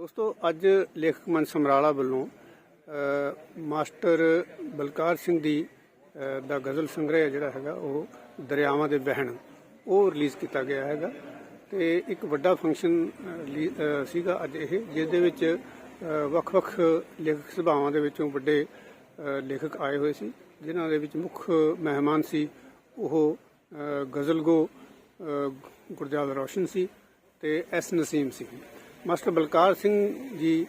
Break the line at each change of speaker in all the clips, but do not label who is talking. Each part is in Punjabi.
ਦੋਸਤੋ ਅੱਜ ਲੇਖਕ ਮਨ ਸਮਰਾਲਾ ਵੱਲੋਂ ਮਾਸਟਰ ਬਲਕਾਰ ਸਿੰਘ ਦੀ ਦਾ ਗਜ਼ਲ ਸੰਗ੍ਰਹਿ ਜਿਹੜਾ ਹੈਗਾ ਉਹ ਦਰਿਆਵਾਂ ਦੇ ਵਹਿਣ ਉਹ ਰਿਲੀਜ਼ ਕੀਤਾ ਗਿਆ ਹੈਗਾ। ਤੇ ਇੱਕ ਵੱਡਾ ਫੰਕਸ਼ਨ ਸੀਗਾ ਅੱਜ ਇਹ ਜਿਸ ਦੇ ਵਿੱਚ ਵੱਖ-ਵੱਖ ਲੇਖਕ ਸਭਾਵਾਂ ਦੇ ਵਿੱਚੋਂ ਵੱਡੇ ਲੇਖਕ ਆਏ ਹੋਏ ਸੀ ਜਿਨ੍ਹਾਂ ਦੇ ਵਿੱਚ ਮੁੱਖ ਮਹਿਮਾਨ ਸੀ ਉਹ ਅ, ਗਜ਼ਲਗੋ ਗੁਰਜਾਲ ਗੁਰਦਿਆਲ ਰੋਸ਼ਨ ਸੀ ਤੇ ਐਸ ਨਸੀਮ ਸੀ। ਮਾਸਟਰ ਬਲਕਾਰ ਸਿੰਘ ਜੀ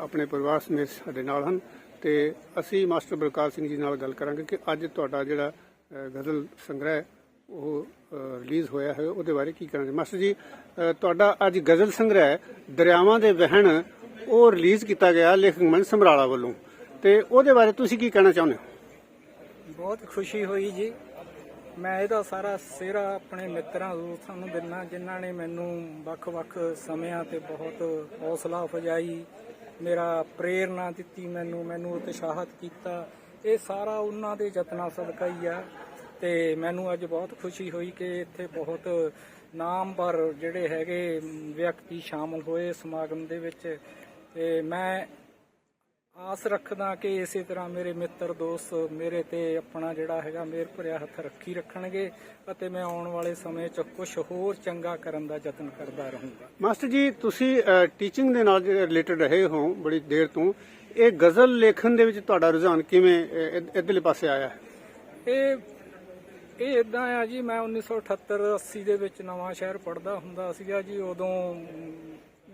ਆਪਣੇ ਪਰਿਵਾਰ ਸਮੇਤ ਸਾਡੇ ਨਾਲ ਹਨ ਤੇ ਅਸੀਂ ਮਾਸਟਰ ਬਲਕਾਰ ਸਿੰਘ ਜੀ ਨਾਲ ਗੱਲ ਕਰਾਂਗੇ ਕਿ ਅੱਜ ਤੁਹਾਡਾ ਜਿਹੜਾ ਗਜ਼ਲ ਸੰਗ੍ਰਹਿ ਉਹ ਰਿਲੀਜ਼ ਹੋਇਆ ਹੈ। ਉਹਦੇ ਬਾਰੇ ਕੀ ਕਹਿਣਾ ਮਾਸਟਰ ਜੀ ਤੁਹਾਡਾ ਅੱਜ ਗਜ਼ਲ ਸੰਗ੍ਰਹਿ ਦਰਿਆਵਾਂ ਦੇ ਵਹਿਣ, ਉਹ ਰਿਲੀਜ਼ ਕੀਤਾ ਗਿਆ ਲੇਖਕ ਮਨ ਸਮਰਾਲਾ ਵੱਲੋਂ। ਤੇ ਉਹਦੇ ਬਾਰੇ ਤੁਸੀਂ ਕੀ ਕਹਿਣਾ ਚਾਹੁੰਦੇ ਹੋ?
ਬਹੁਤ ਖੁਸ਼ੀ ਹੋਈ ਜੀ। ਮੈਂ ਇਹਦਾ ਸਾਰਾ ਸਿਹਰਾ ਆਪਣੇ ਮਿੱਤਰਾਂ ਦੋਸਤਾਂ ਨੂੰ ਦਿੰਨਾ, ਜਿਨ੍ਹਾਂ ਨੇ ਮੈਨੂੰ ਵੱਖ-ਵੱਖ ਸਮਿਆਂ ਤੇ ਬਹੁਤ ਹੌਸਲਾ ਅਫਜਾਈ, ਮੇਰਾ ਪ੍ਰੇਰਣਾ ਦਿੱਤੀ ਮੈਨੂੰ ਮੈਨੂੰ ਉਤਸ਼ਾਹਤ ਕੀਤਾ। ਇਹ ਸਾਰਾ ਉਹਨਾਂ ਦੇ ਯਤਨਾਂ ਸਦਕਾ ਹੀ ਆ ਤੇ ਮੈਨੂੰ ਅੱਜ ਬਹੁਤ ਖੁਸ਼ੀ ਹੋਈ ਕਿ ਇੱਥੇ ਬਹੁਤ ਨਾਮਵਰ ਜਿਹੜੇ ਹੈਗੇ ਵਿਅਕਤੀ ਸ਼ਾਮਲ ਹੋਏ ਸਮਾਗਮ ਦੇ ਵਿੱਚ। ਤੇ ਮੈਂ ਆਸ ਰੱਖਦਾ ਕਿ ਇਸੇ ਤਰ੍ਹਾਂ ਮੇਰੇ ਮਿੱਤਰ ਦੋਸਤ ਮੇਰੇ ਤੇ ਆਪਣਾ ਜਿਹੜਾ ਹੈਗਾ ਮੇਰ ਭਰਿਆ ਹੱਥ ਰੱਖੀ ਰੱਖਣਗੇ ਅਤੇ ਮੈਂ ਆਉਣ ਵਾਲੇ ਸਮੇਂ 'ਚ ਕੁਝ ਹੋਰ ਚੰਗਾ ਕਰਨ ਦਾ ਯਤਨ ਕਰਦਾ ਰਹੂੰਗਾ।
ਮਾਸਟਰ ਜੀ ਤੁਸੀਂ ਟੀਚਿੰਗ ਦੇ ਨਾਲ ਰਿਲੇਟਡ ਰਹੇ ਹੋ ਬੜੀ ਦੇਰ ਤੋਂ ਇਹ ਗਜ਼ਲ ਲੇਖਣ ਦੇ ਵਿੱਚ ਤੁਹਾਡਾ ਰੁਝਾਨ ਕਿਵੇਂ ਇੱਧਰਲੇ ਪਾਸੇ ਆਇਆ
ਇਹ ਇਹ ਇਦਾਂ ਆ ਜੀ ਮੈਂ 1978 80 ਦੇ ਵਿੱਚ ਨਵਾਂ ਸ਼ਹਿਰ ਪੜਦਾ ਹੁੰਦਾ ਸੀਗਾ ਜੀ ਉਦੋਂ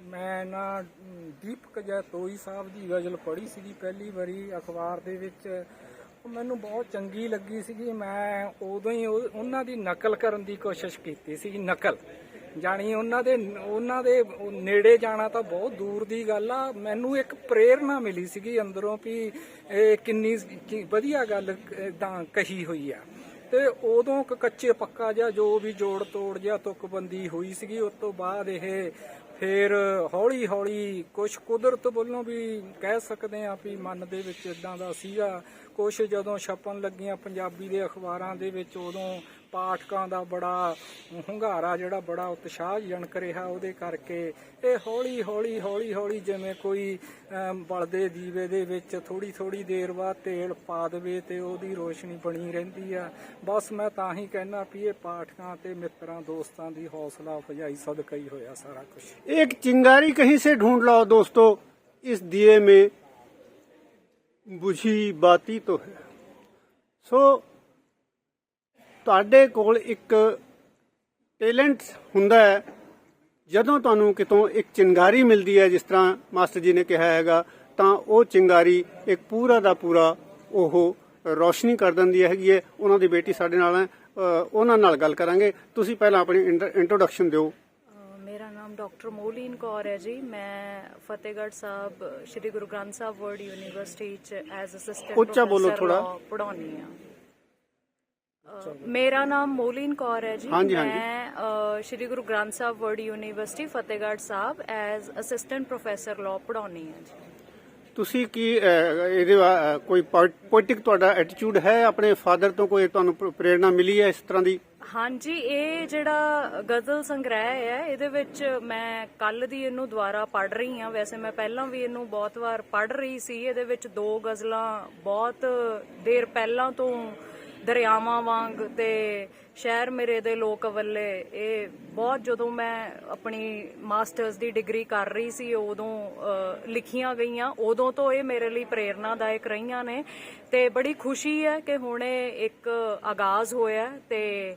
ਮੈਂ ਨਾ ਮ, ਦੀਪਕ ਜੈਤੋਈ ਸਾਹਿਬ ਦੀ ਗਜ਼ਲ ਪੜ੍ਹੀ ਸੀਗੀ ਪਹਿਲੀ ਵਾਰੀ ਅਖਬਾਰ ਦੇ ਵਿੱਚ। ਉਹ ਮੈਨੂੰ ਬਹੁਤ ਚੰਗੀ ਲੱਗੀ ਸੀਗੀ। ਮੈਂ ਉਦੋਂ ਹੀ ਉਹਨਾਂ ਦੀ ਨਕਲ ਕਰਨ ਦੀ ਕੋਸ਼ਿਸ਼ ਕੀਤੀ ਸੀਗੀ ਨਕਲ। ਜਾਣੀ ਉਹਨਾਂ ਦੇ ਉਹਨਾਂ ਦੇ ਨੇੜੇ ਜਾਣਾ ਤਾਂ ਬਹੁਤ ਦੂਰ ਦੀ ਗੱਲ ਆ। ਮੈਨੂੰ ਇੱਕ ਪ੍ਰੇਰਣਾ ਮਿਲੀ ਸੀਗੀ ਅੰਦਰੋਂ ਵੀ ਇਹ ਕਿੰਨੀ ਵਧੀਆ ਗੱਲ ਇਦਾਂ ਕਹੀ ਹੋਈ ਆ। ਤੇ ਉਦੋਂ ਕ- ਕੱਚੇ ਪੱਕਾ ਜਿਹਾ ਜੋ ਵੀ ਜੋੜ ਤੋੜ ਜਿਹਾ ਤੁਕਬੰਦੀ ਹੋਈ ਸੀਗੀ ਉਸ ਤੋਂ ਬਾਅਦ ਇਹ ਫਿਰ ਹੌਲੀ ਹੌਲੀ ਕੁਝ ਕੁਦਰਤ ਵੱਲੋਂ ਵੀ ਕਹਿ ਸਕਦੇ ਆ ਵੀ ਮਨ ਦੇ ਵਿੱਚ ਇਦਾਂ ਦਾ ਸੀਗਾ। ਕੁਝ ਜਦੋਂ ਛਪਣ ਲੱਗੀਆਂ ਪੰਜਾਬੀ ਦੇ ਅਖਬਾਰਾਂ ਦੇ ਵਿੱਚ, ਉਦੋਂ ਪਾਠਕਾਂ ਦਾ ਬੜਾ ਹੁੰਗਾਰਾ ਜਿਹੜਾ ਬੜਾ ਉਤਸ਼ਾਹਜਨਕ ਰਿਹਾ ਉਹਦੇ ਕਰਕੇ ਇਹ ਹੌਲੀ ਹੌਲੀ ਹੌਲੀ ਹੌਲੀ ਜਿਵੇਂ ਕੋਈ ਅਮ, ਬਲਦੇ ਦੀਵੇ ਦੇ ਵਿੱਚ ਥੋੜੀ ਥੋੜੀ ਦੇਰ ਬਾਅਦ ਤੇਲ ਪਾ ਦੇਵੇ ਤੇ ਉਹਦੀ ਰੋਸ਼ਨੀ ਬਣੀ ਰਹਿੰਦੀ ਆ ਬਸ ਮੈਂ ਤਾਂ ਹੀ ਕਹਿਣਾ ਵੀ ਇਹ ਪਾਠਕਾਂ ਤੇ ਮਿੱਤਰਾਂ ਦੋਸਤਾਂ ਦੀ ਹੌਸਲਾ ਅਫਜਾਈ ਸਦਕਾ ਹੀ ਹੋਇਆ ਸਾਰਾ ਕੁਝ
एक चिंगारी कहीं से ढूंढ लाओ दोस्तों इस दिए में बुझी बाती तो है ਸੋ ਤੁਹਾਡੇ ਕੋਲ ਇੱਕ ਟੈਲੈਂਟ ਹੁੰਦਾ ਹੈ। ਜਦੋਂ ਤੁਹਾਨੂੰ ਕਿਤੋਂ ਇੱਕ ਚਿੰਗਾਰੀ ਮਿਲਦੀ ਹੈ ਜਿਸ ਤਰ੍ਹਾਂ ਮਾਸਟਰ ਜੀ ਨੇ ਕਿਹਾ ਹੈਗਾ ਤਾਂ ਉਹ ਚਿੰਗਾਰੀ ਇੱਕ ਪੂਰਾ ਦਾ ਪੂਰਾ ਉਹ ਰੋਸ਼ਨੀ ਕਰ ਦਿੰਦੀ ਹੈਗੀ ਹੈ। ਉਹਨਾਂ ਦੀ ਬੇਟੀ ਸਾਡੇ ਨਾਲ ਹੈ। ਉਹਨਾਂ ਨਾਲ ਗੱਲ ਕਰਾਂਗੇ। ਤੁਸੀਂ ਪਹਿਲਾਂ ਆਪਣੀ ਇੰਟਰੋਡਕਸ਼ਨ ਦਿਓ।
ਮੇਰਾ ਨਾਮ ਡਾਕਟਰ ਮੋਲੀਨ ਕੌਰ ਹੈ ਜੀ। ਮੈਂ ਫਤਿਹਗੜ੍ਹ ਸਾਹਿਬ ਸ੍ਰੀ ਗੁਰੂ ਗ੍ਰੰਥ ਸਾਹਿਬ ਵਰਲਡ ਯੂਨੀਵਰਸਿਟੀ ਚ ਐਜ਼ ਅਸਿਸਟੈਂਟ
ਉੱਚਾ ਬੋਲੋ।
ਪੜਾਉਣੀ ਆ ਮੇਰਾ ਨਾਮ ਮੋਲੀਨ ਕੌਰ ਹੈ ਜੀ। ਮੈਂ Sri Guru Granth Sahib world university Fatehgarh Sahib as assistant professor law ਪੜਾਉਣੀ ਆ ਜੀ।
ਤੁਸੀਂ ਕੀ ਇਹਦੇ ਕੋਈ ਪੋਇਟਿਕ ਤੁਹਾਡਾ ਐਟੀਟਿਊਡ ਹੈ? ਆਪਣੇ ਫਾਦਰ ਤੋਂ ਕੋਈ ਤੁਹਾਨੂੰ ਪ੍ਰ- ਪ੍ਰੇਰਣਾ ਮਿਲੀ ਹੈ ਇਸ ਤਰ੍ਹਾਂ ਦੀ?
ਹਾਂਜੀ ਇਹ ਜਿਹੜਾ ਗਜ਼ਲ ਸੰਗ੍ਰਹਿ ਹੈ ਇਹਦੇ ਵਿੱਚ ਮੈਂ ਕੱਲ ਦੀ ਇਹਨੂੰ ਦੁਬਾਰਾ ਪੜ੍ਹ ਰਹੀ ਹਾਂ। ਵੈਸੇ ਮੈਂ ਪਹਿਲਾਂ ਵੀ ਇਹਨੂੰ ਬਹੁਤ ਵਾਰ ਪੜ੍ਹ ਰਹੀ ਸੀ। ਇਹਦੇ ਵਿੱਚ ਦੋ ਗਜ਼ਲਾਂ ਬਹੁਤ ਦੇਰ ਪਹਿਲਾਂ ਤੋਂ ਦਰਿਆਵਾਂ ਵਾਂਗ ਤੇ ਸ਼ਹਿਰ ਮੇਰੇ ਦੇ ਲੋਕ ਵੱਲੇ, ਇਹ ਬਹੁਤ ਜਦੋਂ ਮੈਂ ਆਪਣੀ ਮਾਸਟਰਸ ਦੀ ਡਿਗਰੀ ਕਰ ਰਹੀ ਸੀ, ਉਦੋਂ ਲਿਖੀਆਂ ਗਈਆਂ, ਉਦੋਂ ਤੋਂ ਇਹ ਮੇਰੇ ਲਈ ਪ੍ਰੇਰਨਾਦਾਇਕ ਰਹੀਆਂ ਨੇ ਤੇ ਬੜੀ ਖੁਸ਼ੀ ਹੈ ਕਿ ਹੁਣ ਇਹ ਇੱਕ ਆਗਾਜ਼ ਹੋਇਆ ਹੈ ਤੇ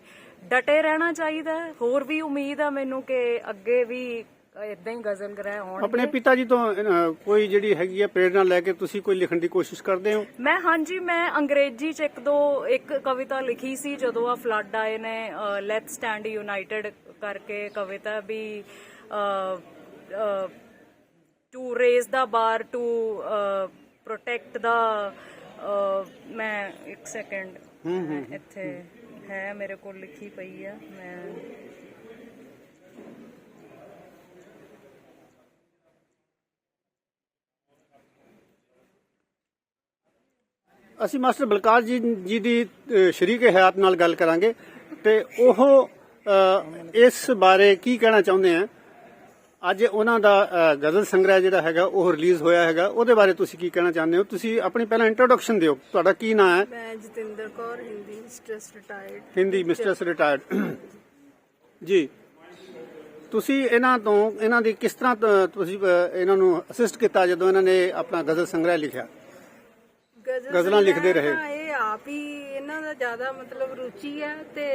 ਡਟੇ ਰਹਿਣਾ ਚਾਹੀਦਾ ਹੋਰ ਵੀ ਉਮੀਦ ਆ ਮੈਨੂੰ ਕਿ ਅੱਗੇ ਵੀ ਇਦਾਂ ਹੀ ਗਜ਼ਲ ਗ੍ਰਹਿ
ਆਪਣੇ
ਹੋਣਗੇ
ਪਿਤਾ ਜੀ ਤੋਂ ਅਹ, ਕੋਈ ਜਿਹੜੀ ਹੈਗੀ ਹੈ ਪ੍ਰੇਰਣਾ ਲੈ ਕੇ ਤੁਸੀਂ ਕੋਈ ਲਿਖਣ ਦੀ ਕੋਸ਼ਿਸ਼ ਕਰਦੇ ਹੋ?
ਮੈਂ ਹਾਂਜੀ ਮੈਂ ਅੰਗਰੇਜ਼ੀ ਚ ਇੱਕ ਦੋ ਇੱਕ ਕਵਿਤਾ ਲਿਖੀ ਸੀ ਜਦੋਂ ਆ ਫਲੱਡ ਆਏ ਨੇ ਲੈਟ ਸਟੈਂਡ ਯੂਨਾਈਟਿਡ ਕਰਕੇ ਕਵਿਤਾ ਵੀ to raise the bar to protect the ਮੈਂ ਇੱਕ ਸੈਕਿੰਡ ਇੱਥੇ ਹੈ ਮੇਰੇ ਕੋਲ ਲਿਖੀ ਪਈ ਆ ਮੈਂ
ਅਸੀਂ ਮਾਸਟਰ ਬਲਕਾਰ ਜੀ ਜੀ ਦੀ ਸ਼ਰੀਕ ਹਯਾਤ ਨਾਲ ਗੱਲ ਕਰਾਂਗੇ ਤੇ ਉਹ ਇਸ ਬਾਰੇ ਕੀ ਕਹਿਣਾ ਚਾਹੁੰਦੇ ਆ? ਅੱਜ ਉਹਨਾਂ ਦਾ ਗਜ਼ਲ ਸੰਗ੍ਰਹਿ ਜਿਹੜਾ ਹੈਗਾ ਉਹ ਰਿਲੀਜ਼ ਹੋਇਆ ਹੈਗਾ। ਉਹਦੇ ਬਾਰੇ ਤੁਸੀਂ ਕੀ ਕਹਿਣਾ ਚਾਹੁੰਦੇ ਹੋ? ਤੁਸੀਂ ਆਪਣੀ ਪਹਿਲਾਂ ਇੰਟਰੋਡਕਸ਼ਨ ਦਿਓ। ਤੁਹਾਡਾ ਕੀ ਨਾਮ ਹੈ?
ਮੈਂ Jatinder Kaur Hindi stress retired
Hindi mistress retired ਜੀ। ਤੁਸੀਂ ਇਹਨਾਂ ਤੋਂ ਇਹਨਾਂ ਦੀ ਕਿਸ ਤਰ੍ਹਾਂ ਤੁਸੀਂ ਇਹਨਾਂ ਨੂੰ ਅਸਿਸਟ ਕੀਤਾ ਜਦੋਂ ਇਹਨਾਂ ਨੇ ਆਪਣਾ ਗਜ਼ਲ ਸੰਗ੍ਰਹਿ ਲਿਖਿਆ? ਗਜ਼ਲਾਂ ਲਿਖਦੇ ਰਹੇ।
ਹਾਂ, ਇਹ ਆਪ ਹੀ ਇਹਨਾਂ ਦਾ ਜ਼ਿਆਦਾ ਮਤਲਬ ਰੁਚੀ ਹੈ ਤੇ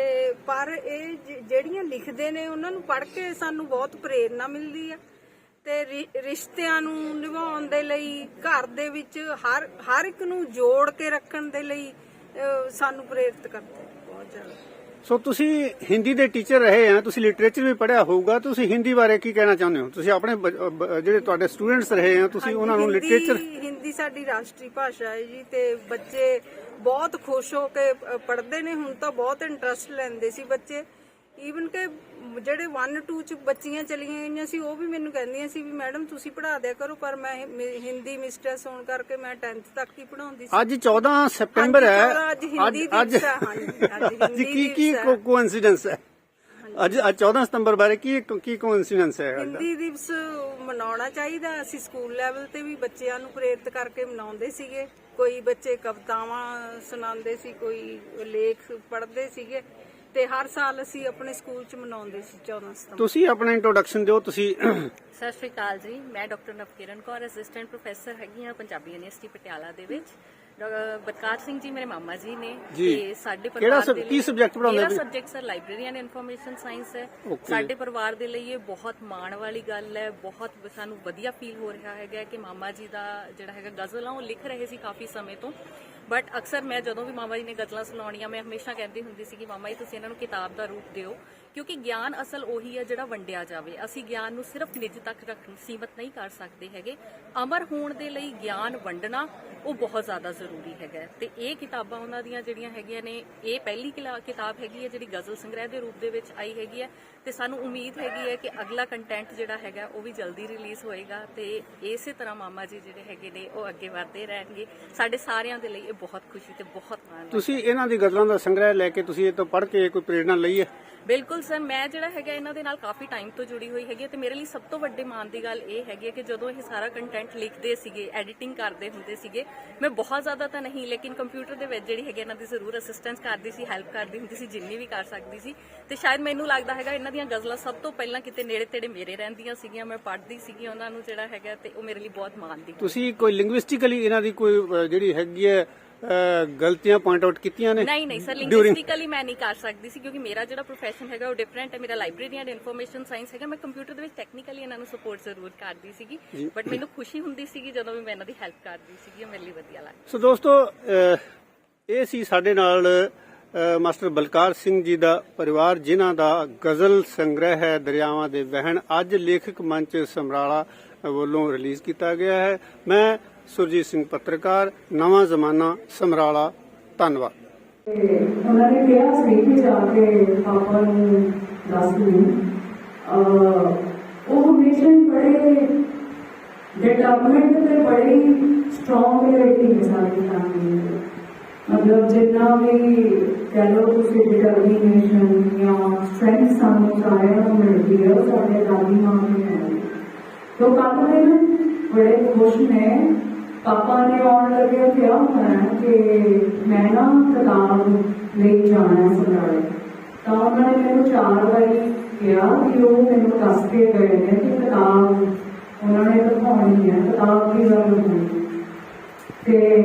ਪਰ ਇਹ ਜ- ਜਿਹੜੀਆਂ ਲਿਖਦੇ ਨੇ ਉਹਨਾਂ ਨੂੰ ਪੜ੍ਹ ਕੇ ਸਾਨੂੰ ਬਹੁਤ ਪ੍ਰੇਰਣਾ ਮਿਲਦੀ ਹੈ ਤੇ ਰਿ- ਰਿਸ਼ਤਿਆਂ ਨੂੰ ਨਿਭਾਉਣ ਦੇ ਲਈ ਘਰ ਦੇ ਵਿੱਚ ਹਰ ਹਰ ਇੱਕ ਨੂੰ ਜੋੜ ਕੇ ਰੱਖਣ ਦੇ ਲਈ ਅਹ, ਸਾਨੂੰ ਪ੍ਰੇਰਿਤ ਕਰਦੇ ਬਹੁਤ ਜ਼ਿਆਦਾ
ਸੋ ਤੁਸੀਂ ਹਿੰਦੀ ਦੇ ਟੀਚਰ ਰਹੇ ਆ ਤੁਸੀਂ ਲਿਟਰੇਚਰ ਵੀ ਪੜ੍ਹਿਆ ਹੋਊਗਾ ਤੁਸੀਂ ਹਿੰਦੀ ਬਾਰੇ ਕੀ ਕਹਿਣਾ ਚਾਹੁੰਦੇ ਹੋ? ਤੁਸੀਂ ਆਪਣੇ ਬ- ਅ, ਬ- ਜਿਹੜੇ ਤੁਹਾਡੇ ਸਟੂਡੈਂਟਸ ਰਹੇ ਆ ਤੁਸੀਂ ਉਹਨਾਂ ਨੂੰ
ਹਿੰਦੀ-
ਲਿਟਰੇਚਰ
ਹਿੰਦੀ ਸਾਡੀ ਰਾਸ਼ਟਰੀ ਭਾਸ਼ਾ ਹੈ ਜੀ ਤੇ ਬੱਚੇ ਬਹੁਤ ਖੁਸ਼ ਹੋ ਕੇ ਪੜ੍ਹਦੇ ਨੇ ਹੁਣ ਤਾਂ ਬਹੁਤ ਇੰਟਰਸਟ ਲੈਂਦੇ ਸੀ ਬੱਚੇ। ਈਵਨ ਕਿ ਜਿਹੜੇ 1 2 ਚ ਬੱਚੀਆਂ ਚਲੀਆਂ ਗਈਆਂ ਸੀ ਉਹ ਵੀ ਮੈਨੂੰ ਕਹਿੰਦੀਆਂ ਸੀ ਵੀ ਮੈਡਮ ਤੁਸੀਂ ਪੜ੍ਹਾ ਦਿਆ ਕਰੋ ਪਰ ਮੈਂ ਹਿ- ਹਿੰਦੀ ਮਿਸਟਰਸ ਹੋਣ ਕਰਕੇ ਮੈਂ 10th ਤੱਕ ਹੀ ਪੜਾਉਂਦੀ ਸੀ।
ਅੱਜ 14 ਸਤੰਬਰ ਹੈ।
ਅੱਜ ਹਿੰਦੀ ਦਿਵਸ ਹੈ, ਹਾਂਜੀ, ਅੱਜ
ਅੱਜ
ਹਿੰਦੀ
ਕੀ ਕੀ
ਦਿਵਸ ਹੈ।
ਕੋਇਨਸੀਡੈਂਸ ਹੈ? ਅੱਜ ਅੱਜ 14 ਸਤੰਬਰ ਬਾਰੇ ਕੀ ਕੀ ਕੋਇਨਸੀਡੈਂਸ ਹੈ ਅੱਜ ਦਾ?
ਹਿੰਦੀ ਦਿਵਸ ਮਨਾਉਣਾ ਚਾਹੀਦਾ ਅਸੀਂ ਸਕੂਲ ਲੈਵਲ ਤੇ ਵੀ ਬੱਚਿਆਂ ਨੂੰ ਪ੍ਰੇਰਿਤ ਕਰਕੇ ਮਨਾਉਂਦੇ ਸੀਗੇ। ਕੋਈ ਬੱਚੇ ਕਵਿਤਾਵਾਂ ਸੁਣਾਉਂਦੇ ਸੀ ਕੋਈ ਲੇਖ ਪੜ੍ਹਦੇ ਸੀਗੇ। ਤੇ ਹਰ ਸਾਲ ਅਸੀਂ ਆਪਣੇ ਸਕੂਲ ਚ ਮਨਾਉਂਦੇ ਸੀ 14 ਸਤੰਬਰ।
ਤੁਸੀਂ ਆਪਣਾ ਇੰਟਰੋਡਕਸ਼ਨ ਦਿਓ ਤੁਸੀਂ
ਸਤਿ ਸ਼੍ਰੀ ਅਕਾਲ ਜੀ। ਮੈਂ doctor Navkiran Kaur assistant professor ਹੈਗੀ ਹਾਂ ਪੰਜਾਬੀ ਯੂਨੀਵਰਸਿਟੀ ਪਟਿਆਲਾ ਦੇ ਵਿੱਚ। ਬਤਕਾਰ ਸਿੰਘ ਜੀ ਮੇਰੇ ਮਾਮਾ ਜੀ ਨੇ
ਜੀ।
ਤੇ ਸਾਡੇ ਪਰਿਵਾਰ ਦੇ
ਕੀ subject ਪੜ੍ਹਾਉਂਦੇ
ਮੇਰਾ? Subject sir library and information science ਹੈ. ਸਾਡੇ ਪਰਿਵਾਰ ਦੇ ਲਈ ਇਹ ਬਹੁਤ ਮਾਣ ਵਾਲੀ ਗੱਲ ਹੈ। ਬਹੁਤ ਸਾਨੂੰ ਵਧੀਆ ਫੀਲ ਹੋ ਰਿਹਾ ਹੈਗਾ ਕਿ ਮਾਮਾ ਜੀ ਦਾ ਜਿਹੜਾ ਹੈਗਾ ਗਜ਼ਲ ਆ ਉਹ ਲਿਖ ਰਹੇ ਸੀ ਕਾਫੀ ਸਮੇਂ ਤੋਂ। ਬਟ ਅਕਸਰ ਮੈਂ ਜਦੋਂ ਵੀ ਮਾਮਾ ਜੀ ਨੇ ਗਜ਼ਲਾਂ ਸੁਣਾਉਣੀਆਂ, ਮੈਂ ਹਮੇਸ਼ਾ ਕਹਿੰਦੀ ਹੁੰਦੀ ਸੀ ਕਿ ਮਾਮਾ ਜੀ, ਤੁਸੀਂ ਇਹਨਾਂ ਨੂੰ ਕਿਤਾਬ ਦਾ ਰੂਪ ਦਿਓ, ਕਿਉਂਕਿ ਗਿਆਨ ਅਸਲ ਉਹੀ ਹੈ ਜਿਹੜਾ ਵੰਡਿਆ ਜਾਵੇ। ਅਸੀਂ ਗਿਆਨ ਨੂੰ ਸਿਰਫ ਨਿੱਜ ਤੱਕ ਰੱਖ, ਸੀਮਤ ਨਹੀਂ ਕਰ ਸਕਦੇ ਹੈਗੇ। ਅਮਰ ਹੋਣ ਦੇ ਲਈ ਗਿਆਨ ਵੰਡਣਾ ਉਹ ਬਹੁਤ ਜ਼ਿਆਦਾ ਜ਼ਰੂਰੀ ਹੈਗਾ ਤੇ ਇਹ ਕਿਤਾਬਾਂ ਉਹਨਾਂ ਦੀਆਂ ਜਿਹੜੀਆਂ ਹੈਗੀਆਂ ਨੇ, ਇਹ ਪਹਿਲੀ ਕਿਤਾਬ ਹੈਗੀ ਹੈ ਜਿਹੜੀ ਗਜ਼ਲ ਸੰਗ੍ਰਹਿ ਦੇ ਰੂਪ ਦੇ ਵਿੱਚ ਆਈ ਹੈਗੀ ਹੈ। ਤੇ ਸਾਨੂੰ ਉਮੀਦ ਹੈਗੀ ਹੈ ਕਿ ਅਗਲਾ ਕੰਟੈਂਟ ਜਿਹੜਾ ਹੈਗਾ, ਉਹ ਵੀ ਜਲਦੀ ਰਿਲੀਜ਼ ਹੋਏਗਾ। ਤੇ ਇਸੇ ਤਰ੍ਹਾਂ ਮਾਮਾ ਜੀ ਜਿਹੜੇ ਹੈਗੇ ਨੇ, ਉਹ ਅੱਗੇ ਵਧਦੇ ਰਹਿਣਗੇ। ਸਾਡੇ ਸਾਰਿਆਂ ਦੇ ਲਈ ਬਹੁਤ ਖੁਸ਼ੀ ਤੇ ਬਹੁਤ ਮਾਣ ਹੈ
ਤੁਸੀਂ ਇਹਨਾਂ ਦੀ ਗਜ਼ਲਾਂ ਦਾ ਸੰਗ੍ਰਹਿ ਲੈ ਕੇ ਤੁਸੀਂ ਇਹ ਤੋਂ ਪੜ੍ਹ ਕੇ ਕੋਈ ਪ੍ਰੇਰਣਾ ਲਈ ਹੈ?
ਬਿਲਕੁਲ ਸਰ, ਮੈਂ ਜਿਹੜਾ ਹੈਗਾ ਇਹਨਾਂ ਦੇ ਨਾਲ ਕਾਫੀ ਟਾਈਮ ਤੋਂ ਜੁੜੀ ਹੋਈ ਹੈਗੀ ਤੇ ਮੇਰੇ ਲਈ ਸਭ ਤੋਂ ਵੱਡੇ ਮਾਣ ਦੀ ਗੱਲ ਇਹ ਹੈਗੀ ਕਿ ਜਦੋਂ ਇਹ ਸਾਰਾ ਕੰਟੈਂਟ ਲਿਖਦੇ ਸੀਗੇ ਐਡੀਟਿੰਗ ਕਰਦੇ ਹੁੰਦੇ ਸੀਗੇ, ਮੈਂ ਬਹੁਤ ਜ਼ਿਆਦਾ ਤਾਂ ਨਹੀਂ, ਲੇਕਿਨ ਕੰਪਿਊਟਰ ਦੇ ਵਿੱਚ ਜਿਹੜੀ ਹੈਗੀ ਇਹਨਾਂ ਦੀ ਜ਼ਰੂਰ ਅਸਿਸਟੈਂਸ ਕਰਦੀ ਸੀ ਹੈਲਪ ਕਰਦੀ ਹੁੰਦੀ ਸੀ, ਜਿੰਨੀ ਵੀ ਕਰ ਸਕਦੀ ਸੀ। ਤੇ ਸ਼ਾਇਦ ਮੈਨੂੰ ਲੱਗਦਾ ਹੈਗਾ ਇਹਨਾਂ ਦੀਆਂ ਗਜ਼ਲਾਂ ਸਭ ਤੋਂ ਪਹਿਲਾਂ ਕਿਤੇ ਨੇੜੇ ਤੇੜੇ ਮੇਰੇ ਰਹਿੰਦੀਆਂ ਸੀਗੀਆਂ, ਮੈਂ ਪੜ੍ਹਦੀ ਸੀਗੀ ਉਹਨਾਂ ਨੂੰ ਜਿਹੜਾ ਹੈਗਾ ਤੇ ਉਹ ਮੇਰੇ ਲਈ ਬਹੁਤ ਮਾਣ ਦੀ
ਤੁਸੀਂ ਕੋਈ ਲਿੰਗੁਇਸਟਿਕਲੀ ਇਹਨਾਂ ਦੀ ਕੋਈ ਜਿਹੜੀ ਹੈਗੀ ਹੈ ਗਲਤੀਆਂ ਪੁਆਇੰਟ ਆਊਟ ਕੀਤੀਆਂ ਨੇ
ਨਹੀਂ ਨਹੀਂ ਸਰ ਲਿੰਗੁਇਸਟਿਕਲੀ ਮੈਂ ਨਹੀਂ ਕਰ ਸਕਦੀ ਸੀ ਕਿਉਂਕਿ ਮੇਰਾ ਜਿਹੜਾ profession ਹੈਗਾ ਉਹ ਡਿਫਰੈਂਟ ਹੈ ਮੇਰਾ ਲਾਇਬ੍ਰੇਰੀ ਐਂਡ ਇਨਫੋਰਮੇਸ਼ਨ ਸਾਇੰਸ ਹੈਗਾ। ਮੈਂ ਕੰਪਿਊਟਰ ਦੇ ਵਿੱਚ ਟੈਕਨੀਕਲੀ ਇਹਨਾਂ ਨੂੰ ਸਪੋਰਟ ਜ਼ਰੂਰ ਕਰਦੀ ਸੀਗੀ ਬਟ ਮੈਨੂੰ ਖੁਸ਼ੀ ਹੁੰਦੀ ਸੀਗੀ ਜਦੋਂ ਵੀ ਮੈਂ ਇਹਨਾਂ ਦੀ ਹੈਲਪ ਕਰਦੀ ਸੀਗੀ ਮੇਰੇ ਲਈ ਵਧੀਆ ਲੱਗਦਾ।
ਸੋ ਦੋਸਤੋ ਇਹ ਸੀ ਸਾਡੇ ਨਾਲ ਮਾਸਟਰ ਬਲਕਾਰ ਸਿੰਘ ਜੀ ਦਾ ਪਰਿਵਾਰ ਜਿਨ੍ਹਾਂ ਦਾ ਗਜ਼ਲ ਸੰਗ੍ਰਹਿ ਹੈ ਦਰਿਆਵਾਂ ਦੇ ਵਹਿਣ। ਅੱਜ ਲੇਖਕ ਮੰਚ ਸਮਰਾਲਾ ਵੱਲੋਂ ਰਿਲੀਜ਼ ਕੀਤਾ ਗਿਆ ਹੈ। ਮੈਂ ਸੁਰਜੀਤ ਸਿੰਘ ਪੱਤਰਕਾਰ, ਨਵਾਂ ਜ਼ਮਾਨਾ ਸਮਰਾਲਾ, ਧੰਨਵਾਦ।
ਉਹਨਾਂ ਨੇ ਕਿਹਾ ਸੀ ਕਿ ਜਾ ਕੇ ਪਾਪਾ ਨੂੰ ਦੱਸ ਦਿਓ। ਉਹ ਹਮੇਸ਼ਾ ਹੀ ਬੜੇ ਡਿਟਰਮਿੰਡ ਤੇ ਬੜੀ ਸਟਰੋਂਗ ਰਹੀ ਹੈ ਸਾਡੀ ਫੈਮਿਲੀ ਮਤਲਬ ਜਿੰਨਾ ਵੀ ਕਹਿ ਲਓ ਤੁਸੀਂ ਡਿਟਰਮੀਨੇਸ਼ਨ ਜਾਂ ਸਟਰੈਂਥ ਸਾਨੂੰ ਸਾਰਿਆਂ ਨੂੰ ਮਿਲਦੀ ਹੈ, ਉਹ ਸਾਡੇ ਦਾਦੀ ਮਾਂ ਨੂੰ ਹੈ। तो ਕੱਲ ਦਿਨ ਬੜੇ ਖੁਸ਼ ਨੇ ਪਾਪਾ ਨੇ ਆਉਣ ਲੱਗੇ ਕਿਹਾ ਹੋਣਾ ਕਿ ਮੈਂ ਨਾ ਕਿਤਾਬ ਲਈ ਜਾਣਾ ਹੈ ਤਾਂ ਉਹਨਾਂ ਨੇ ਮੈਨੂੰ ਚਾਰ ਵਾਰੀ ਕਿਹਾ ਕਿ ਉਹ ਮੈਨੂੰ ਦੱਸ ਕੇ ਗਏ ਨੇ ਕਿ ਕਿਤਾਬ ਉਹਨਾਂ ਨੇ ਦਿਖਾਉਣੀ ਹੈ, ਕਿਤਾਬ ਦੀ ਜ਼ਰੂਰਤ ਹੋਣੀ। ਤੇ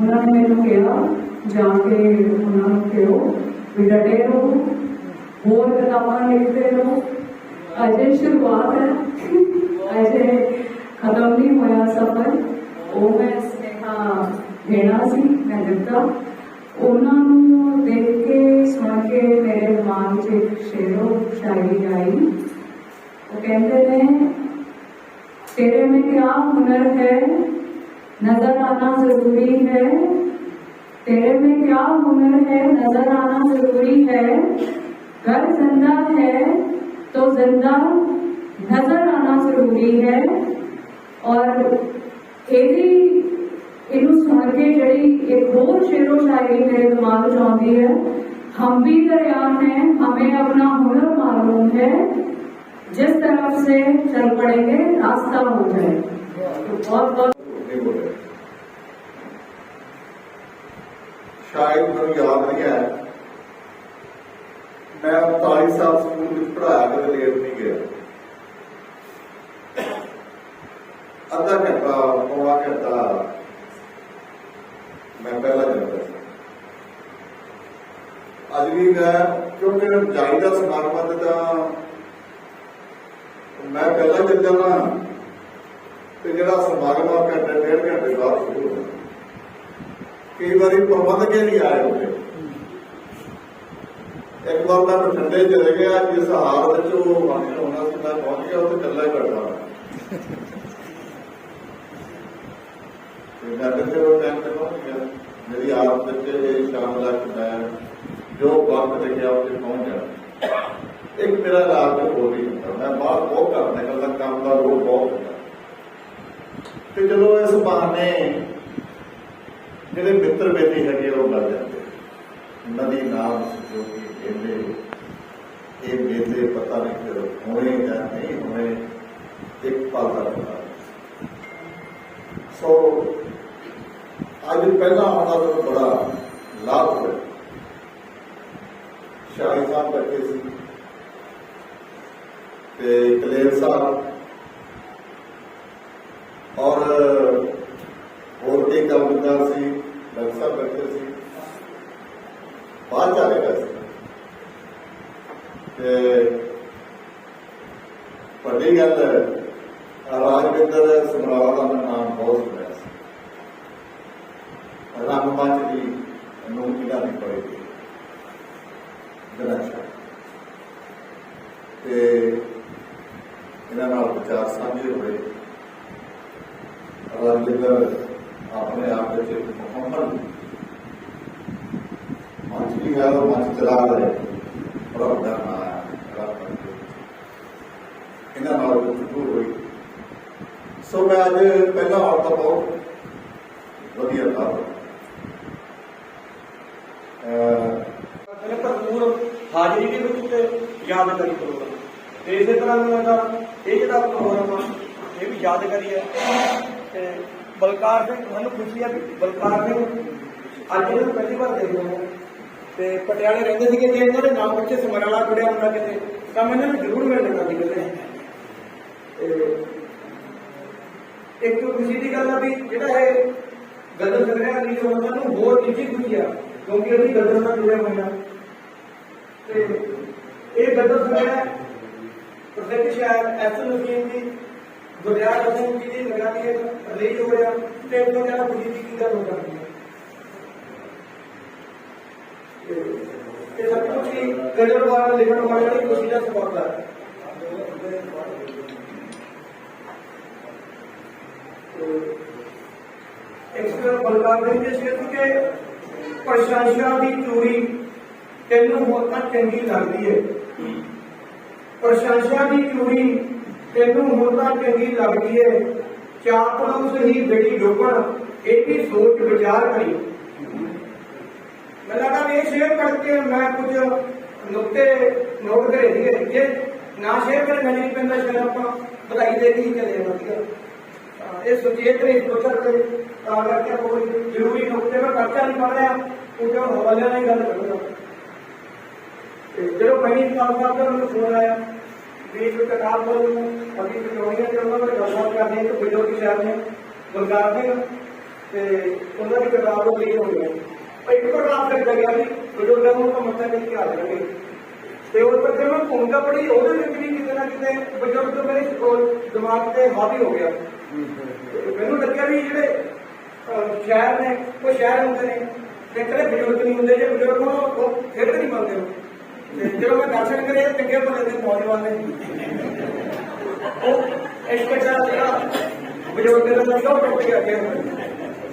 ਉਹਨਾਂ ਨੇ ਮੈਨੂੰ ਕਿਹਾ, ਜਾ ਕੇ ਉਹਨਾਂ ਨੂੰ ਕਿਹੋ ਵੀ ਡਟੇ ਰਹੋ, ਹੋਰ ਕਿਤਾਬਾਂ ਲਿਖਦੇ ਰਹੋ। ਅਜੇ ਸ਼ੁਰੂਆਤ ਹੈ, ਅਜੇ ਖਤਮ ਨਹੀਂ ਹੋਇਆ ਸਫਰ। ਉਹ ਮੈਂ ਸਨੇਹਾ ਦੇਣਾ ਸੀ ਮੈਂ ਦਿੱਤਾ ਉਹਨਾਂ ਨੂੰ ਦੇਖ ਕੇ ਸੁਣ ਕੇ ਮੇਰੇ ਦਿਮਾਗ 'ਚ ਇੱਕ ਸ਼ੇਰੋ ਸ਼ਾਇਰੀ ਆਈ ਉਹ ਕਹਿੰਦੇ ਨੇ तेरे में क्या हुनर है नजर आना जरूरी है तेरे में क्या हुनर है नजर आना जरूरी है घर जिंदा है तो जिंदा नजर आना जरूरी है और ਇਹਦੀ ਇਹਨੂੰ ਸੁਣ ਕੇ ਜਿਹੜੀ ਇੱਕ ਹੋਰ ਸ਼ੇਰੋ ਸ਼ਾਇਰੀ ਮੇਰੇ ਦਿਮਾਗ 'ਚ ਆਉਂਦੀ ਹੈ ਹਮ ਵੀ ਦਰਿਆ हैं हमें अपना हुनर मालूम है जिस तरफ से चल पड़ेंगे रास्ता हो जाएगा तो बहुत बहुत
ਨਹੀਂ ਬੋਲੇ ਸ਼ਾਇਦ ਮੈਨੂੰ ਯਾਦ ਨਹੀਂ ਹੈ ਮੈਂ 39 ਸਾਲ ਸਕੂਲ ਵਿੱਚ ਪੜਾਇਆ ਕਦੇ ਲੇਟ ਨਹੀਂ ਗਿਆ ਅੱਧਾ ਘੰਟਾ ਮੈਂ ਪਹਿਲਾਂ ਜਾਂਦਾ ਸੀ। ਅੱਜ ਵੀ ਮੈਂ, ਕਿਉਂਕਿ ਜਾਈਦਾ ਸਮਾਗਮਾਂ ਤੇ ਤਾਂ ਮੈਂ ਪਹਿਲਾਂ ਚੱਲ ਜਾਣਾ ਤੇ ਜਿਹੜਾ ਸਮਾਗਮ ਆ, ਘੰਟੇ, ਡੇਢ ਘੰਟੇ ਬਾਅਦ ਸ਼ੁਰੂ ਹੁੰਦਾ। ਕਈ ਵਾਰੀ ਪ੍ਰਬੰਧਕ ਹੀ ਨਹੀਂ ਆਏ ਹੁੰਦੇ ਇੱਕ ਵਾਰ ਮੈਂ ਬਠਿੰਡੇ ਚਲੇ ਗਿਆ, ਜਿਸ ਹਾਲਤ ਚ ਉਹ ਹੋਣਾ ਸੀ, ਮੈਂ ਪਹੁੰਚ ਗਿਆ, ਉੱਥੇ ਇਕੱਲਾ ਹੀ ਬੈਠਾ। ਤੇ ਮੈਂ ਕਿਤੇ ਉਹ ਟਾਈਮ ਤੇ ਪਹੁੰਚ ਗਿਆ, ਮੇਰੀ ਆਪ ਵਿੱਚ ਇਹ ਸ਼ਾਮਲ ਮੈਂ ਜੋ ਵਕਤ ਲਿਖਿਆ ਉੱਥੇ ਪਹੁੰਚ ਜਾਣਾ ਇੱਕ ਮੇਰਾ ਇਲਾਜ ਹੋ ਨਹੀਂ ਮੈਂ ਬਾਹਰ ਬਹੁਤ ਕਰਦਾ ਨਿਕਲਦਾ, ਕੰਮ ਦਾ ਰੋਲ ਬਹੁਤ ਹੁੰਦਾ। ਤੇ ਜਦੋਂ ਇਸ ਬਹਾਨੇ ਜਿਹੜੇ ਮਿੱਤਰ ਬੇਟੀ ਹੈਗੇ ਉਹ ਲੱਗ ਜਾਂਦੇ ਨਦੀ ਨਾਮ ਸੰਜੋਗੀ ਮੇਲੇ ਇਹ ਮੇਲੇ ਪਤਾ ਨਹੀਂ ਫਿਰ ਹੋਣੇ ਜਾਂ ਨਹੀਂ ਹੋਣੇ, ਇੱਕ ਪਲ ਦਾ ਪਤਾ ਸੋ ਅੱਜ ਪਹਿਲਾਂ ਆਉਣਾ ਤਾਂ ਬੜਾ ਲਾਭ ਹੋਇਆ। ਸ਼ਾਹੀ ਸਾਹਿਬ ਬੈਠੇ ਸੀ। ਤੇ ਕਲੇਰ ਸਾਹਿਬ ਔਰ ਹੋਰ ਵੀ ਕੰਮਦਾਰ ਸੀ ਡਾਕਟਰ ਸਾਹਿਬ ਬੈਠੇ ਸੀ ਬਾਹਰ ਚਲੇ ਗਏ ਸੀ ਤੇ ਵੱਡੀ ਗੱਲ ਹੈ ਰਾਜਵਿੰਦਰ ਸਮਰਾਲਾ ਦਾ ਮੈਂ ਨਾਮ ਬਹੁਤ ਸੁਣਿਆ ਸੀ ਰੰਗਮੰਚ ਦੀ ਨੂੰ ਕਿਹੜਾ ਪੜੇਗੀ ਗਣਾਸ਼ਾ ਤੇ ਇਹਨਾਂ ਨਾਲ ਵਿਚਾਰ ਸਾਂਝੇ ਹੋਏ ਰਾਜਵਿੰਦਰ ਆਪਣੇ ਆਪ ਵਿੱਚ ਮੁਹੰਮਦ ਮੰਚ ਵੀ ਹੈ ਮੰਚ ਚਲਾ ਰਹੇ ਬੜਾ ਵੱਡਾ ਨਾਮ ਹੈ ਇਹਨਾਂ ਨਾਲ ਗੁਫ਼ਤਗੂ ਹੋਈ ਸੋ ਮੈਂ ਅੱਜ ਪਹਿਲਾ ਔਰਤ ਬਹੁਤ ਵਧੀਆ ਲੱਗਾ ਅਹ
ਭਰਪੂਰ ਹਾਜ਼ਰੀ ਦੇ ਵਿੱਚ ਤੇ ਯਾਦਗਾਰੀ ਪ੍ਰੋਗਰਾਮ। ਤੇ ਇਸੇ ਤਰ੍ਹਾਂ ਨੂੰ ਇਹਦਾ, ਇਹ ਜਿਹੜਾ ਪ੍ਰੋਗਰਾਮ ਆ, ਇਹ ਵੀ ਯਾਦਗਾਰੀ ਹੈ ਤੇ ਬਲਕਾਰ ਸਿੰਘ, ਮੈਨੂੰ ਖੁਸ਼ੀ ਹੈ ਕਿ ਬਲਕਾਰ ਸਿੰਘ ਅੱਜ ਇਹਨਾਂ ਨੂੰ ਪਹਿਲੀ ਵਾਰ ਦੇਖ ਰਹੇ ਤੇ ਪਟਿਆਲੇ ਰਹਿੰਦੇ ਸੀਗੇ ਜੇ ਇਹਨਾਂ ਦੇ ਨਾਮ ਪਿੱਛੇ ਸਮਰਾਲਾ ਜੁੜਿਆ ਹੁੰਦਾ ਕਿਤੇ। ਤਾਂ ਮੈਂ ਇਹਨਾਂ ਨੂੰ ਜ਼ਰੂਰ ਮਿਲ ਲੈਣਾ ਸੀ ਕਿਤੇ। ਇੱਕ ਖੁਸ਼ੀ ਦੀ ਗੱਲ ਆ ਵੀ ਜਿਹੜਾ ਇਹ ਗਦਰ ਰਿਹਾ ਰਿਲੀਜ਼ ਹੋਣਾ ਸਾਨੂੰ ਹੋਰ ਨਿੱਜੀ ਖੁਸ਼ੀ ਆ। ਕਿਉਂਕਿ ਅਸੀਂ ਗਦਰ ਨਾਲ ਜੁੜੇ ਹੋਏ ਹਾਂ ਤੇ ਇਹ ਗਦਰ ਸੰਗ੍ਰਹਿ ਪ੍ਰਸਿੱਧ ਸ਼ਾਇਰ ਐਸ ਨਸੀਮ ਦੀ ਗੁਰਦਿਆਲ ਸਿੰਘ ਜੀ ਦੀ ਨਿਗਰਾਨੀ ਹੇਠ ਰਿਲੀਜ਼ ਹੋ ਰਿਹਾ ਤੇ ਇਹ ਤੋਂ ਜ਼ਿਆਦਾ ਖੁਸ਼ੀ ਦੀ ਕੀ ਗੱਲ ਹੋ ਸਕਦੀ ਹੈ ਤੇ ਇਹ ਸਭ ਕੁਝ ਹੀ ਗਦਰ ਵਾਲਾ ਲਿਖਣ ਵਾਲੇ ਦੀ ਖੁਸ਼ੀ ਦਾ ਸਬਬ ਹੈ ਐਕਸਟਰ ਬਲਕਾਰ ਦੇ ਵਿੱਚ ਸੀ ਕਿ ਪ੍ਰਸ਼ੰਸਾ ਦੀ ਚੋਰੀ ਤੈਨੂੰ ਹੋਰ ਤਾਂ ਚੰਗੀ ਲੱਗਦੀ ਹੈ ਪ੍ਰਸ਼ੰਸਾ ਦੀ ਚੋਰੀ ਤੈਨੂੰ ਹੋਰ ਤਾਂ ਚੰਗੀ ਲੱਗਦੀ ਹੈ ਚਾਪਲੂਸ ਹੀ ਬੇਟੀ ਡੋਬਣ ਇਹ ਵੀ ਸੋਚ ਵਿਚਾਰ ਕਰੀ। ਮੈਂ ਲੱਗਾ ਵੀ ਇਹ ਸ਼ੇਅਰ ਕਰਕੇ ਮੈਂ ਕੁਝ ਨੁਕਤੇ ਨੋਟ ਕਰੇ ਸੀਗੇ ਜੇ ਨਾ ਸ਼ੇਅਰ ਕਰੇ, ਮੈਨੂੰ ਨਹੀਂ ਪੈਂਦਾ ਸ਼ਾਇਦ ਆਪਾਂ ਵਧਾਈ ਦੇ ਕੇ ਹੀ ਚਲੇ ਜਾਂਦੇ ਇਹ ਸੁਚੇਤ ਨੇ ਸੋਚਰ ਤੇ ਤਾਂ ਕਰਕੇ ਕੋਈ ਜ਼ਰੂਰੀ ਨੁਕਤੇ ਮੈਂ ਖਰਚਾ ਨਹੀਂ ਪੜ ਰਿਹਾ ਕਿਉਂਕਿ ਉਹ ਹਵਾਲਿਆਂ ਨਾਲ ਹੀ ਗੱਲ ਕਰੂੰਗਾ। ਤੇ ਜਦੋਂ ਪਹਿਲੀ ਕਿਤਾਬ ਸਾਹਿਬ ਦਾ ਮੈਨੂੰ ਫੋਨ ਆਇਆ ਵੀ ਇੱਕ ਕਿਤਾਬ ਨੂੰ ਅਸੀਂ ਕਟੋਰੀਆਂ ਤੇ ਉਹਨਾਂ ਨਾਲ ਗੱਲਬਾਤ ਕਰਦੇ ਹਾਂ ਕਿ ਬਿਜੋ ਦੀ ਸ਼ਹਿਰ ਨੇ ਬਲਕਾਰ ਸਿੰਘ, ਤੇ ਉਹਨਾਂ ਦੀ ਕਿਤਾਬ ਨੂੰ ਰਿਲੀਜ਼ ਹੋ ਗਿਆ ਇੱਕ ਪ੍ਰਕਾਰ ਕਰ ਗਿਆ ਵੀ ਬਜ਼ੁਰਗਾਂ ਨੂੰ ਤਾਂ ਮੱਥਾ ਟੇਕ ਕੇ ਆ ਜਾਣਗੇ ਤੇ ਉਹ ਪਰ ਜਦੋਂ ਮੈਂ ਭੂਮਿਕਾ ਪੜ੍ਹੀ, ਉਹਦੇ ਵਿੱਚ ਵੀ ਕਿਤੇ ਨਾ ਕਿਤੇ ਬਜ਼ੁਰਗ ਮੇਰੇ ਉਹ ਦਿਮਾਗ ਤੇ ਹਾਵੀ ਹੋ ਗਿਆ। ਤੇ ਮੈਨੂੰ ਲੱਗਿਆ ਵੀ ਜਿਹੜੇ ਸ਼ਹਿਰ ਨੇ, ਉਹ ਸ਼ਹਿਰ ਹੁੰਦੇ ਨੇ, ਤੇ ਕਦੇ ਬਜ਼ੁਰਗ ਨਹੀਂ ਹੁੰਦੇ, ਜੇ ਬਜ਼ੁਰਗ ਹੋਣ, ਉਹ ਖੇਡ ਨਹੀਂ ਮੰਨਦੇ ਤੇ ਜਦੋਂ ਮੈਂ ਦਰਸ਼ਨ ਕਰੇ ਚੰਗੇ ਭਲੇ ਦੇ ਨੌਜਵਾਨ ਨੇ। ਉਹ ਇਸ ਜਿਹੜਾ ਜਿਹੜਾ ਬਜ਼ੁਰਗ ਦਾ ਲੱਗਾ ਉਹ ਟੁੱਟ ਗਿਆ ਅੱਗੇ।